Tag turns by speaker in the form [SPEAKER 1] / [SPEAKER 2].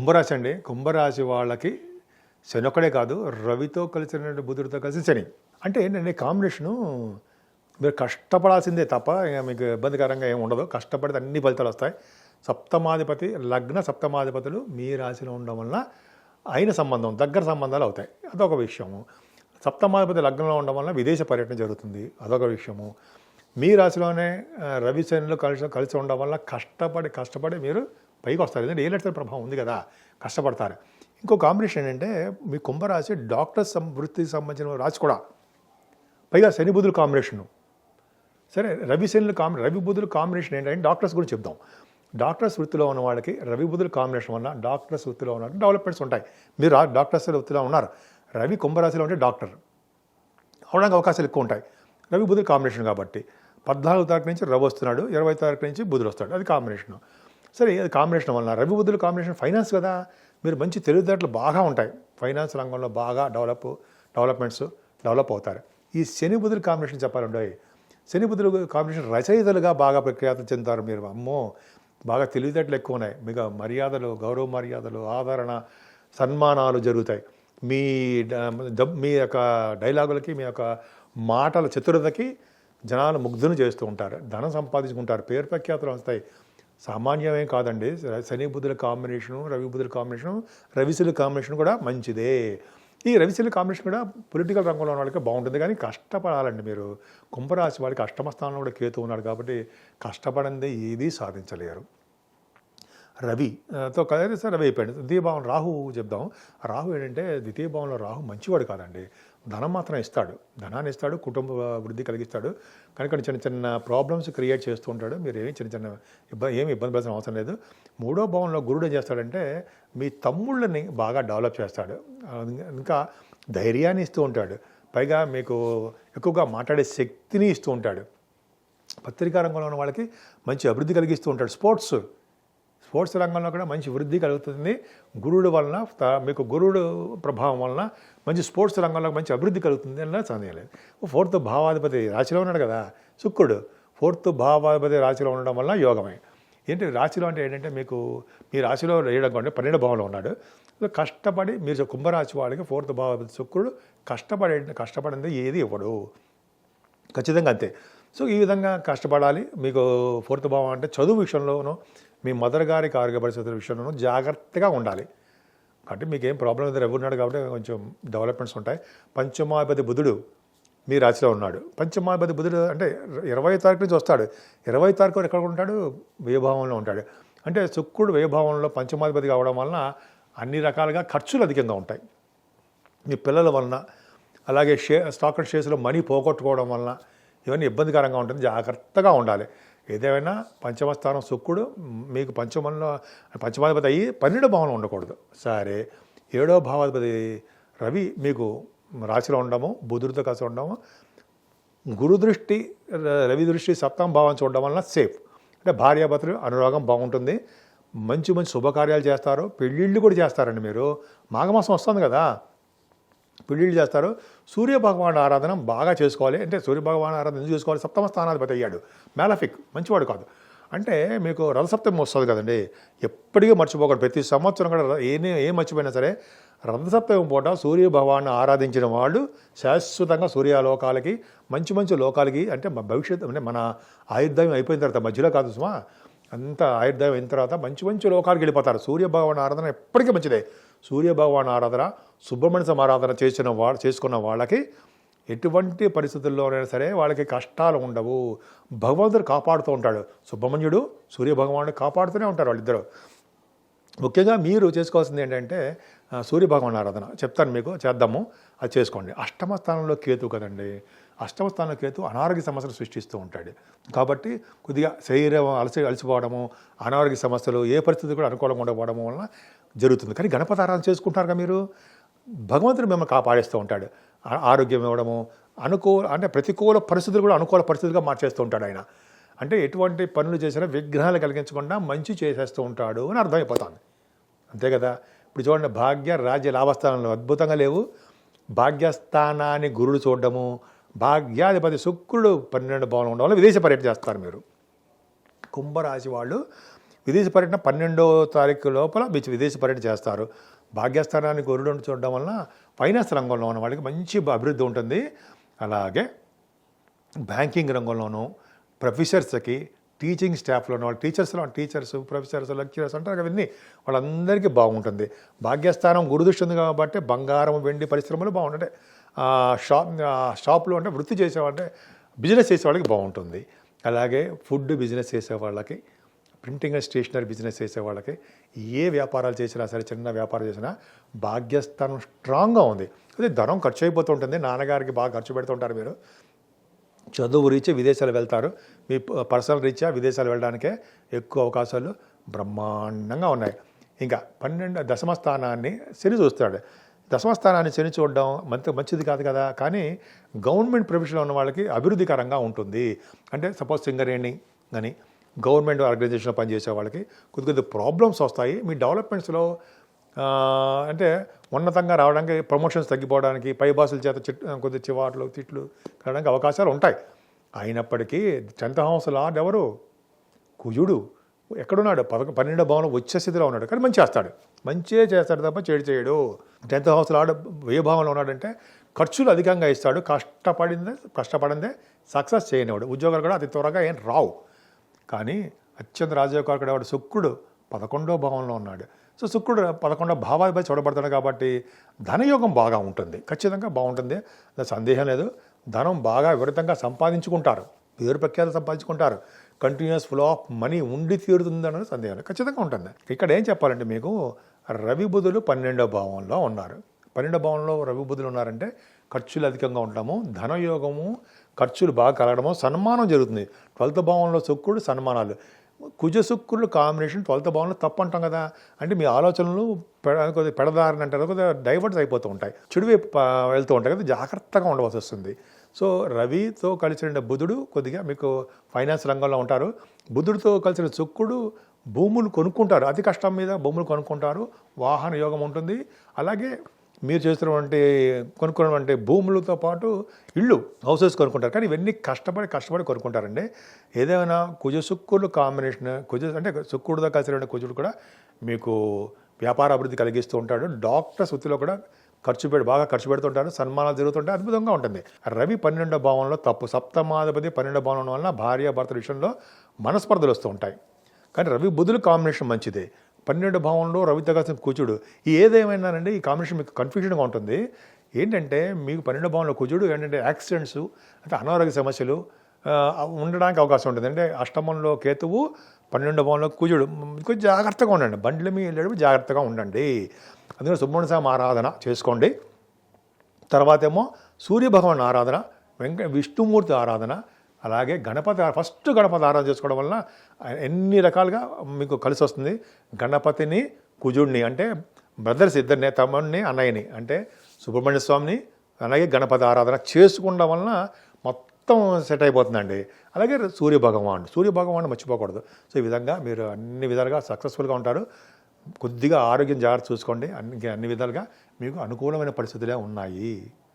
[SPEAKER 1] కుంభరాశి అండి. కుంభరాశి వాళ్ళకి శని ఒక్కడే కాదు రవితో కలిసిన బుధుడితో కలిసి శని. అంటే ఏంటంటే కాంబినేషను మీరు కష్టపడాల్సిందే తప్ప మీకు ఇబ్బందికరంగా ఏమి ఉండదు. కష్టపడితే అన్ని ఫలితాలు వస్తాయి. సప్తమాధిపతి లగ్న సప్తమాధిపతులు మీ రాశిలో ఉండడం వలన అయిన సంబంధం దగ్గర సంబంధాలు అవుతాయి. అదొక విషయము. సప్తమాధిపతి లగ్నంలో ఉండడం వలన విదేశ పర్యటన జరుగుతుంది. అదొక విషయము. మీ రాశిలోనే రవి శనులు కలిసి కలిసి ఉండడం వల్ల కష్టపడి కష్టపడి మీరు పైకి వస్తారు. ఎందుకంటే ఏ లెటర్ ప్రభావం ఉంది కదా కష్టపడతారు. ఇంకో కాంబినేషన్ ఏంటంటే మీ కుంభరాశి డాక్టర్ సం వృత్తికి సంబంధించిన రాశి కూడా పైగా శని బుధుల కాంబినేషను. సరే రవి శనుల కాంబి రవి బుధుల కాంబినేషన్ ఏంటంటే డాక్టర్స్ గురించి చెప్దాం. డాక్టర్స్ వృత్తిలో ఉన్న వాళ్ళకి రవి బుధుల కాంబినేషన్ వల్ల డాక్టర్స్ వృత్తిలో ఉన్న డెవలప్మెంట్స్ ఉంటాయి. మీరు డాక్టర్స్ వృత్తిలో ఉన్నారు. రవి కుంభరాశిలో ఉంటే డాక్టర్. అవడానికి అవకాశాలు ఎక్కువ ఉంటాయి. రవి బుధుల కాంబినేషన్ కాబట్టి పద్నాలుగు తారీఖు నుంచి రవి వస్తున్నాడు ఇరవై తారీఖు నుంచి బుధుడు వస్తాడు. అది కాంబినేషన్. సరే అది కాంబినేషన్ వలన. రవి బుధుల కాంబినేషన్ ఫైనాన్స్ కదా. మీరు మంచి తెలివితేటలు బాగా ఉంటాయి. ఫైనాన్స్ రంగంలో బాగా డెవలప్ డెవలప్మెంట్స్ డెవలప్ అవుతారు. ఈ శని బుధుల కాంబినేషన్ చెప్పాలండి శని బుధుల కాంబినేషన్ రచయితలుగా బాగా ప్రఖ్యాతి చెందుతారు మీరు. అమ్మో బాగా తెలివితేటలు ఎక్కువ ఉన్నాయి. మీకు మర్యాదలు గౌరవ మర్యాదలు ఆదరణ సన్మానాలు జరుగుతాయి. మీ మీ యొక్క డైలాగులకి మీ యొక్క మాటల చతురతకి జనాలు ముగ్ధులు చేస్తూ ఉంటారు. ధనం సంపాదించుకుంటారు. పేరు ప్రఖ్యాతులు వస్తాయి. సామాన్యమేం కాదండి. శని బుధుల కాంబినేషను రవి బుధుల కాంబినేషను రవిశుల కాంబినేషన్ కూడా మంచిదే. ఈ రవిశుల కాంబినేషన్ కూడా పొలిటికల్ రంగంలో ఉన్న వాళ్ళకి బాగుంటుంది. కానీ కష్టపడాలండి మీరు. కుంభరాశి వాడికి అష్టమ స్థానంలో కూడా కేతు ఉన్నాడు కాబట్టి కష్టపడిందే ఏదీ సాధించలేరు. రవి తో కలిసి సార్ రవి అయిపోయాడు. ద్వితీయ భావం రాహు చెప్దాం. రాహు ఏంటంటే ద్వితీయ భావంలో రాహు మంచివాడు కాదండి. ధనం మాత్రం ఇస్తాడు. ధనాన్ని ఇస్తాడు కుటుంబ వృద్ధి కలిగిస్తాడు. కనుక చిన్న చిన్న ప్రాబ్లమ్స్ క్రియేట్ చేస్తూ ఉంటాడు. మీరు ఏమి చిన్న చిన్న ఇబ్బంది ఏమి ఇబ్బంది పడాల్సిన అవసరం లేదు. మూడో భావంలో గురుడు ఏం చేస్తాడంటే మీ తమ్ముళ్ళని బాగా డెవలప్ చేస్తాడు. ఇంకా ధైర్యాన్ని ఇస్తూ ఉంటాడు. పైగా మీకు ఎక్కువగా మాట్లాడే శక్తిని ఇస్తూ ఉంటాడు. పత్రికా రంగంలో ఉన్న వాళ్ళకి మంచి అభివృద్ధి కలిగిస్తూ ఉంటాడు. స్పోర్ట్స్ స్పోర్ట్స్ రంగంలో కూడా మంచి వృద్ధి కలుగుతుంది. గురుడు వలన మీకు గురుడు ప్రభావం వలన మంచి స్పోర్ట్స్ రంగంలో మంచి అభివృద్ధి కలుగుతుంది అన్న సందేహం లేదు. ఫోర్త్ భావాధిపతి రాశిలో ఉన్నాడు కదా శుక్రుడు ఫోర్త్ భావాధిపతి రాశిలో ఉండడం వల్ల యోగమే. ఏంటి రాశిలో అంటే ఏంటంటే మీకు మీ రాశిలో వేయడం అంటే పన్నెండు భావంలో ఉన్నాడు. సో కష్టపడి మీరు కుంభరాశి వాళ్ళకి ఫోర్త్ భావాధిపతి శుక్రుడు కష్టపడే కష్టపడింది ఏది ఇవ్వడు. ఖచ్చితంగా అంతే. సో ఈ విధంగా కష్టపడాలి. మీకు ఫోర్త్ భావం అంటే చదువు విషయంలోనూ మీ మదర్ గారికి ఆరోగ్య పరిస్థితుల విషయంలోనూ జాగ్రత్తగా ఉండాలి. అంటే మీకు ఏం ప్రాబ్లం లేదు ఎవరున్నాడు కాబట్టి కొంచెం డెవలప్మెంట్స్ ఉంటాయి. పంచమాధిపతి బుధుడు మీ రాశిలో ఉన్నాడు. పంచమాధిపతి బుధుడు అంటే ఇరవై తారీఖు నుంచి వస్తాడు. ఇరవై తారీఖు వరకు ఎక్కడ ఉంటాడు? వ్యయభావంలో ఉంటాడు. అంటే శుక్రుడు వ్యయభావంలో పంచమాధిపతి కావడం వలన అన్ని రకాలుగా ఖర్చులు అధికంగా ఉంటాయి. మీ పిల్లల వలన అలాగే షే స్టాక్ షేర్స్లో మనీ పోగొట్టుకోవడం వలన ఇవన్నీ ఇబ్బందికరంగా ఉంటుంది. జాగ్రత్తగా ఉండాలి. ఏదేమైనా పంచమ స్థానం శుక్రుడు మీకు పంచమంలో పంచమాధిపతి అయ్యి పన్నెండో భావంలో ఉండకూడదు. సరే ఏడో భావాధిపతి రవి మీకు రాశిలో ఉండము బుధుడితో కలిసి ఉండము గురు దృష్టి రవి దృష్టి సప్తం భావం చూడడం వలన సేఫ్. అంటే భార్యాభర్తలు అనురాగం బాగుంటుంది. మంచి మంచి శుభకార్యాలు చేస్తారు. పెళ్ళిళ్ళు కూడా చేస్తారండి మీరు. మాఘమాసం వస్తుంది కదా. పెళ్ళిళ్ళు చేస్తారు. సూర్య భగవాన్ ఆరాధన బాగా చేసుకోవాలి. అంటే సూర్య భగవాన్ ఆరాధన ఎందుకు చేసుకోవాలి? సప్తమ స్థానాధిపతి అయ్యాడు. మేలఫిక్ మంచివాడు కాదు. అంటే మీకు రథసప్తమి వస్తుంది కదండి. ఎప్పటికీ మర్చిపోకూడదు. ప్రతి సంవత్సరం కూడా ఏ ఏం మర్చిపోయినా సరే రథసప్తమి పూట సూర్యభగవాన్ని ఆరాధించిన వాళ్ళు శాశ్వతంగా సూర్యలోకాలకి మంచి మంచి లోకాలకి అంటే భవిష్యత్తు అంటే మన ఆయుర్దాయం అయిపోయిన తర్వాత మధ్యలో కాదు సుమా అంత ఆయుర్దాయం అయిన తర్వాత మంచి మంచి లోకాలకు వెళ్ళిపోతారు. సూర్యభగవాన్ ఆరాధన ఎప్పటికీ మంచిదే. సూర్య భగవాన్ ఆరాధన సుబ్రహ్మణ్య సమారాధన చేసిన వా చేసుకున్న వాళ్ళకి ఎటువంటి పరిస్థితుల్లోనైనా సరే వాళ్ళకి కష్టాలు ఉండవు. భగవంతుడు కాపాడుతూ ఉంటాడు. సుబ్రహ్మణ్యుడు సూర్యభగవానుడు కాపాడుతూనే ఉంటారు వాళ్ళిద్దరు. ముఖ్యంగా మీరు చేసుకోవాల్సింది ఏంటంటే సూర్యభగవాన్ సూర్య భగవాన్ ఆరాధన. చెప్తాను మీకు చేద్దాము. అది చేసుకోండి. అష్టమ స్థానంలో కేతు కదండి. అష్టమ స్థానంలో కేతు అనారోగ్య సమస్యలు సృష్టిస్తూ ఉంటాడు. కాబట్టి కొద్దిగా శరీరం అలసి అలసిపోవడము అనారోగ్య సమస్యలు ఏ పరిస్థితి కూడా అనుకూలంగా ఉండకపోవడం వలన జరుగుతుంది. కానీ గణపతి ఆరాధన చేసుకుంటారుగా మీరు? భగవంతుడు మిమ్మల్ని కాపాడేస్తూ ఉంటాడు. ఆరోగ్యం ఇవ్వడము అనుకూల అంటే ప్రతికూల పరిస్థితులు కూడా అనుకూల పరిస్థితులుగా మార్చేస్తూ ఉంటాడు ఆయన. అంటే ఎటువంటి పనులు చేసినా విఘ్నాలు కలిగించకుండా మంచి చేసేస్తూ ఉంటాడు అని అర్థమైపోతుంది. అంతే కదా? ఇప్పుడు చూడండి భాగ్య రాజ్య లాభస్థానంలో అద్భుతంగా లేవు. భాగ్యస్థానాన్ని గురుడు చూడడము భాగ్యాధిపతి శుక్రుడు పన్నెండు భవనం ఉండడం వల్ల విదేశ పర్యటన చేస్తారు మీరు. కుంభరాశి వాళ్ళు విదేశ పర్యటన పన్నెండో తారీఖు లోపల బీచ్ విదేశ పర్యటన చేస్తారు. భాగ్యస్థానాన్ని గొర్రెడు చూడడం వలన ఫైనాన్స్ రంగంలో ఉన్న వాళ్ళకి మంచి అభివృద్ధి ఉంటుంది. అలాగే బ్యాంకింగ్ రంగంలోనూ ప్రొఫెసర్స్కి టీచింగ్ స్టాఫ్లో ఉన్న వాళ్ళు టీచర్స్లో టీచర్స్ ప్రొఫెసర్స్ లెక్చరర్స్ అంటారు అవన్నీ వాళ్ళందరికీ బాగుంటుంది. భాగ్యస్థానం గురుదృష్టి ఉంది కాబట్టి బంగారం వెండి పరిశ్రమలు బాగుంటాయి. షాప్ షాప్లో షాపులు అంటే వృత్తి చేసేవాళ్ళంటే బిజినెస్ చేసే వాళ్ళకి బాగుంటుంది. అలాగే ఫుడ్ బిజినెస్ చేసే వాళ్ళకి ప్రింటింగ్ అండ్ స్టేషనరీ బిజినెస్ చేసే వాళ్ళకి ఏ వ్యాపారాలు చేసినా సరే చిన్న వ్యాపారం చేసినా భాగ్యస్థానం స్ట్రాంగ్గా ఉంది. అదే ధనం ఖర్చు అయిపోతూ ఉంటుంది. నాన్నగారికి బాగా ఖర్చు పెడుతూ ఉంటారు మీరు. చదువు రీత్యా విదేశాలు వెళ్తారు. మీ పర్సనల్ రీత్యా విదేశాలు వెళ్ళడానికే ఎక్కువ అవకాశాలు బ్రహ్మాండంగా ఉన్నాయి. ఇంకా పన్నెండు దశమ స్థానాన్ని శని చూస్తాడు దశమ స్థానాన్ని శని చూడడం మంచి మంచిది కాదు కదా. కానీ గవర్నమెంట్ ప్రొఫెషన్లో ఉన్న వాళ్ళకి అభివృద్ధికరంగా ఉంటుంది. అంటే సపోజ్ సింగరేణి కానీ గవర్నమెంట్ ఆర్గనైజేషన్లో పనిచేసే వాళ్ళకి కొద్ది కొద్ది ప్రాబ్లమ్స్ వస్తాయి. మీ డెవలప్మెంట్స్లో అంటే ఉన్నతంగా రావడానికి ప్రమోషన్స్ తగ్గిపోవడానికి పై బాసుల చేత చిట్ కొద్ది చివాట్లు తిట్లు కావడానికి అవకాశాలు ఉంటాయి. అయినప్పటికీ టెన్త్ హౌస్ లార్డ్ ఎవరు? కుజుడు. ఎక్కడున్నాడు? పదకొ పన్నెండో భావంలో వచ్చే స్థితిలో ఉన్నాడు. కానీ మంచి చేస్తాడు. మంచిగా చేస్తాడు తప్ప చెడు చేయడు. టెన్త్ హౌస్ లార్డ్ ఏ భావంలో ఉన్నాడంటే ఖర్చులు అధికంగా ఇస్తాడు. కష్టపడిందే కష్టపడిందే సక్సెస్ చేయనివాడు ఉద్యోగాలు కూడా అతి త్వరగా ఏం రావు. కానీ అత్యంత రాజయోగారుడు వాడు శుక్రుడు పదకొండో భావంలో ఉన్నాడు. సో శుక్రుడు పదకొండో భావాధిపతి చూడబడతాడు కాబట్టి ధనయోగం బాగా ఉంటుంది. ఖచ్చితంగా బాగుంటుంది. సందేహం లేదు. ధనం బాగా విపరీతంగా సంపాదించుకుంటారు. పేరు ప్రఖ్యాలు సంపాదించుకుంటారు. కంటిన్యూస్ ఫ్లో ఆఫ్ మనీ ఉండి తీరుతుంది అన్నది సందేహం ఖచ్చితంగా ఉంటుంది. ఇక్కడ ఏం చెప్పాలంటే మీకు రవి బుధులు పన్నెండో భావంలో ఉన్నారు. పన్నెండో భావంలో రవి బుధులు ఉన్నారంటే ఖర్చులు అధికంగా ఉంటాము ధనయోగము ఖర్చులు బాగా కలగడము సన్మానం జరుగుతుంది. ట్వెల్త్ భావంలో శుక్రుడు సన్మానాలు. కుజ శుక్రుడు కాంబినేషన్ ట్వెల్త్ భావంలో తప్పు అంటాం కదా. అంటే మీ ఆలోచనలు పెడ కొద్దిగా పెడదారని అంటారు కొద్దిగా డైవర్ట్స్ అయిపోతూ ఉంటాయి. చెడువైపు వెళ్తూ ఉంటాయి కదా జాగ్రత్తగా ఉండవలసి వస్తుంది. సో రవితో కలిసిన బుధుడు కొద్దిగా మీకు ఫైనాన్స్ రంగంలో ఉంటారు. బుధుడితో కలిసిన శుక్రుడు భూములు కొనుక్కుంటారు. అతి కష్టం మీద భూములు కొనుక్కుంటారు. వాహన యోగం ఉంటుంది. అలాగే మీరు చేస్తున్నటువంటి కొనుక్కున్నటువంటి భూములతో పాటు ఇళ్ళు హౌసెస్ కొనుక్కుంటారు. కానీ ఇవన్నీ కష్టపడి కష్టపడి కొనుక్కుంటారండి. ఏదైనా కుజ శుక్రులు కాంబినేషన్ కుజ అంటే శుక్రుడితో కలిసి కుజుడు కూడా మీకు వ్యాపార అభివృద్ధి కలిగిస్తూ ఉంటాడు. డాక్టర్స్ వృత్తిలో కూడా ఖర్చు పెడు బాగా ఖర్చు పెడుతుంటారు సన్మానాలు జరుగుతుంటే అద్భుతంగా ఉంటుంది. రవి పన్నెండో భావంలో తప్పు సప్తమాధిపతి పన్నెండో భావం వలన భార్య భర్త విషయంలో మనస్పర్ధలు వస్తూ ఉంటాయి. కానీ రవి బుధులు కాంబినేషన్ మంచిదే. పన్నెండు భావంలో రవితగాసం కూచుడు ఈ ఏదేమైనానండి ఈ కాంబినేషన్ మీకు కన్ఫ్యూజన్గా ఉంటుంది. ఏంటంటే మీకు పన్నెండు భావంలో కుజుడు ఏంటంటే యాక్సిడెంట్స్ అంటే అనారోగ్య సమస్యలు ఉండడానికి అవకాశం ఉంటుంది. అంటే అష్టమంలో కేతువు పన్నెండు భావంలో కుజుడు కొంచెం జాగ్రత్తగా ఉండండి. బండ్ల మీద వెళ్ళడం జాగ్రత్తగా ఉండండి. అందుకని సుబ్రహ్మణ్య స్వామి ఆరాధన చేసుకోండి. తర్వాత ఏమో సూర్యభగవాన్ ఆరాధన వెంక విష్ణుమూర్తి ఆరాధన అలాగే గణపతి ఫస్ట్ గణపతి ఆరాధన చేసుకోవడం వలన ఎన్ని రకాలుగా మీకు కలిసి వస్తుంది? గణపతిని కుజుడిని అంటే బ్రదర్స్ ఇద్దరిని తమ్ముడిని అన్నయ్యని అంటే సుబ్రహ్మణ్య స్వామిని అలాగే గణపతి ఆరాధన చేసుకోవడం వలన మొత్తం సెట్ అయిపోతుందండి. అలాగే సూర్య భగవాన్ సూర్య భగవాన్ మర్చిపోకూడదు. సో ఈ విధంగా మీరు అన్ని విధాలుగా సక్సెస్ఫుల్గా ఉంటారు. కొద్దిగా ఆరోగ్యం జాగ్రత్త చూసుకోండి. అన్ని అన్ని విధాలుగా మీకు అనుకూలమైన పరిస్థితులే ఉన్నాయి.